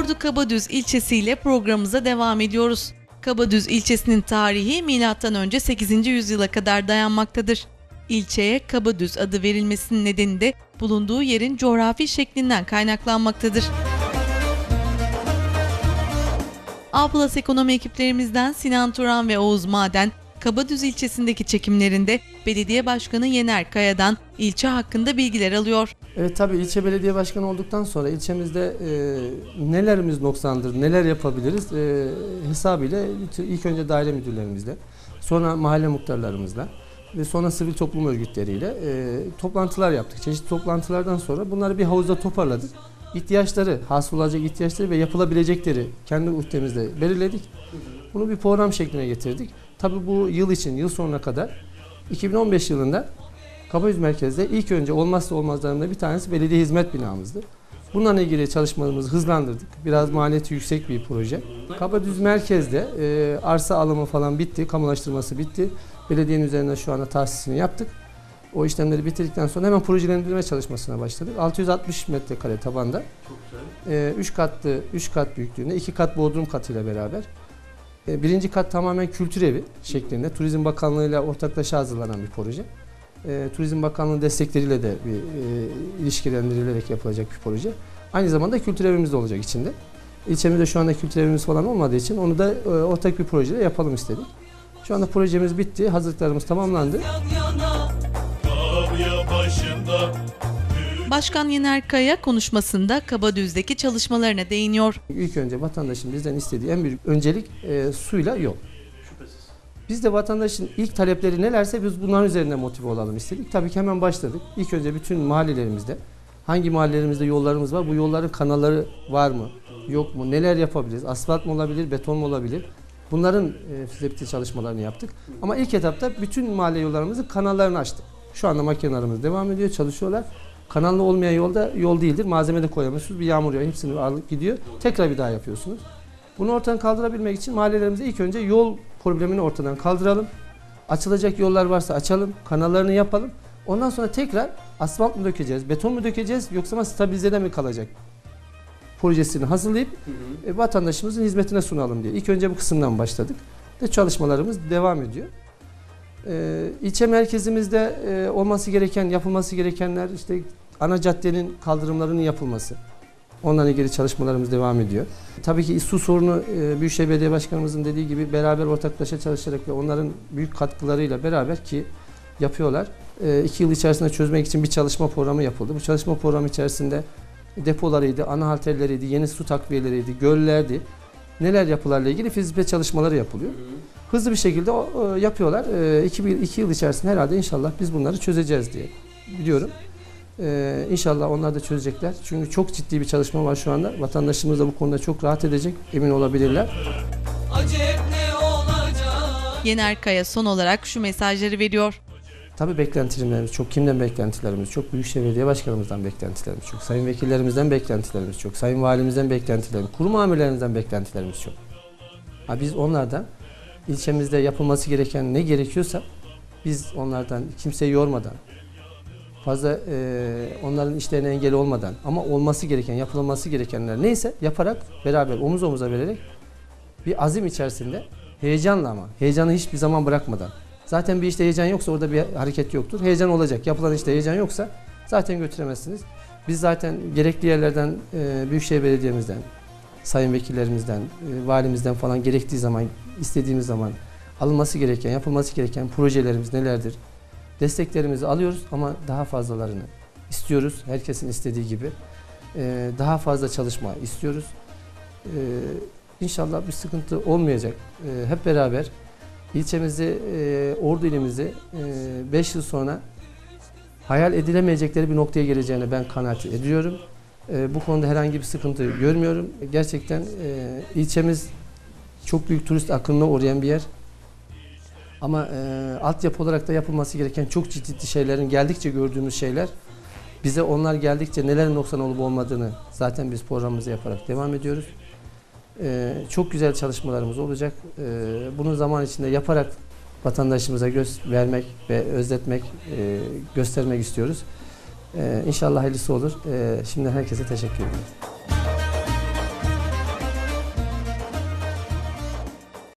Ordu Kabadüz ilçesiyle programımıza devam ediyoruz. Kabadüz ilçesinin tarihi M.Ö. 8. yüzyıla kadar dayanmaktadır. İlçeye Kabadüz adı verilmesinin nedeni de bulunduğu yerin coğrafi şeklinden kaynaklanmaktadır. Ablas ekonomi ekiplerimizden Sinan Turan ve Oğuz Maden, Kabadüz ilçesindeki çekimlerinde Belediye Başkanı Yener Kaya'dan ilçe hakkında bilgiler alıyor. Evet tabii ilçe belediye başkanı olduktan sonra ilçemizde e, nelerimiz noksandır, neler yapabiliriz e, hesabıyla ilk önce daire müdürlerimizle, sonra mahalle muhtarlarımızla ve sonra sivil toplum örgütleriyle e, toplantılar yaptık. Çeşitli toplantılardan sonra bunları bir havuzda toparladık. İhtiyaçları, hasıl olacak ihtiyaçları ve yapılabilecekleri kendi ülkemizde belirledik. Bunu bir program şekline getirdik. Tabii bu yıl için, yıl sonuna kadar 2015 yılında Kabayüz merkezde ilk önce olmazsa olmazlarından bir tanesi belediye hizmet binamızdı. Bununla ilgili çalışmalarımızı hızlandırdık. Biraz maliyeti yüksek bir proje. Kabadüz merkezde e, arsa alımı falan bitti, kamulaştırması bitti. Belediyenin üzerinde şu anda tahsisini yaptık. O işlemleri bitirdikten sonra hemen projelendirme çalışmasına başladık. 660 metrekare tabanda. 3 katlı, 3 kat büyüklüğünde, 2 kat bodrum katıyla beraber. E, birinci kat tamamen kültür evi şeklinde. Turizm Bakanlığı ile ortaklaşa hazırlanan bir proje. E, Turizm Bakanlığı destekleriyle de bir e, ilişkilendirilerek yapılacak bir proje. Aynı zamanda kültür evimiz de olacak içinde. İlçemizde şu anda kültür evimiz falan olmadığı için onu da e, ortak bir projeyle yapalım istedik. Şu anda projemiz bitti, hazırlıklarımız tamamlandı. Başkan Yener Kaya konuşmasında Kabadüz'deki çalışmalarına değiniyor. İlk önce vatandaşın bizden istediği en büyük öncelik e, suyla yol. Biz de vatandaşın ilk talepleri nelerse biz bunların üzerine motive olalım istedik. Tabii ki hemen başladık. İlk önce bütün mahallelerimizde hangi mahallelerimizde yollarımız var? Bu yolların kanalları var mı? Yok mu? Neler yapabiliriz? Asfalt mı olabilir? Beton mu olabilir? Bunların e, fizibilite çalışmalarını yaptık. Ama ilk etapta bütün mahalle yollarımızın kanallarını açtık. Şu anda makinelerimiz devam ediyor, çalışıyorlar. Kanallı olmayan yolda yol değildir. Malzeme de koyamıyorsunuz. Bir yağmur yağıyor, hepsini alıp gidiyor. Tekrar bir daha yapıyorsunuz. Bunu ortadan kaldırabilmek için mahallelerimize ilk önce yol problemini ortadan kaldıralım. Açılacak yollar varsa açalım, kanallarını yapalım. Ondan sonra tekrar asfalt mı dökeceğiz, beton mu dökeceğiz yoksa ama stabilizede mi kalacak? Projesini hazırlayıp e, vatandaşımızın hizmetine sunalım diye. İlk önce bu kısımdan başladık. Ve çalışmalarımız devam ediyor. E, ilçe merkezimizde e, olması gereken, yapılması gerekenler işte ana caddenin kaldırımlarının yapılması. Onunla ilgili çalışmalarımız devam ediyor. Tabii ki su sorunu e, Büyükşehir Belediye Başkanımızın dediği gibi beraber ortaklaşa çalışarak ve onların büyük katkılarıyla beraber ki yapıyorlar. E, iki yıl içerisinde çözmek için bir çalışma programı yapıldı. Bu çalışma programı içerisinde depolarıydı, ana halterleriydi, yeni su takviyeleriydi, göllerdi. Neler yapılarla ilgili fizibilite çalışmaları yapılıyor. Hızlı bir şekilde e, yapıyorlar. E, iki, bir- iki yıl içerisinde herhalde inşallah biz bunları çözeceğiz diye biliyorum. Ee, inşallah onlar da çözecekler. Çünkü çok ciddi bir çalışma var şu anda. Vatandaşımız da bu konuda çok rahat edecek, emin olabilirler. Acep ne olacak? Yener Kaya son olarak şu mesajları veriyor. Tabii beklentilerimiz çok. Kimden beklentilerimiz çok? Büyükşehir Belediye Başkanımızdan beklentilerimiz çok. Sayın vekillerimizden beklentilerimiz çok. Sayın valimizden beklentilerimiz, kurum amirlerimizden beklentilerimiz çok. Ha, biz onlardan ilçemizde yapılması gereken ne gerekiyorsa biz onlardan kimseyi yormadan, fazla e, onların işlerine engel olmadan ama olması gereken, yapılması gerekenler neyse yaparak beraber omuz omuza vererek bir azim içerisinde heyecanla ama heyecanı hiçbir zaman bırakmadan. Zaten bir işte heyecan yoksa orada bir hareket yoktur. Heyecan olacak. Yapılan işte heyecan yoksa zaten götüremezsiniz. Biz zaten gerekli yerlerden e, Büyükşehir Belediye'mizden, sayın vekillerimizden, e, valimizden falan gerektiği zaman, istediğimiz zaman alınması gereken, yapılması gereken projelerimiz nelerdir? Desteklerimizi alıyoruz ama daha fazlalarını istiyoruz. Herkesin istediği gibi. E, daha fazla çalışma istiyoruz. E, inşallah bir sıkıntı olmayacak. E, hep beraber ilçemizi, e, Ordu ilimizi 5 yıl sonra hayal edilemeyecekleri bir noktaya geleceğine ben kanaat ediyorum. E, bu konuda herhangi bir sıkıntı görmüyorum. Gerçekten e, ilçemiz çok büyük turist akınına uğrayan bir yer. Ama e, altyapı olarak da yapılması gereken çok ciddi şeylerin geldikçe gördüğümüz şeyler bize onlar geldikçe neler noksan olup olmadığını zaten biz programımızı yaparak devam ediyoruz. E, çok güzel çalışmalarımız olacak. E, bunu zaman içinde yaparak vatandaşımıza göz vermek ve özletmek, e, göstermek istiyoruz. E, inşallah hayırlısı olur. E, şimdi herkese teşekkür ederim.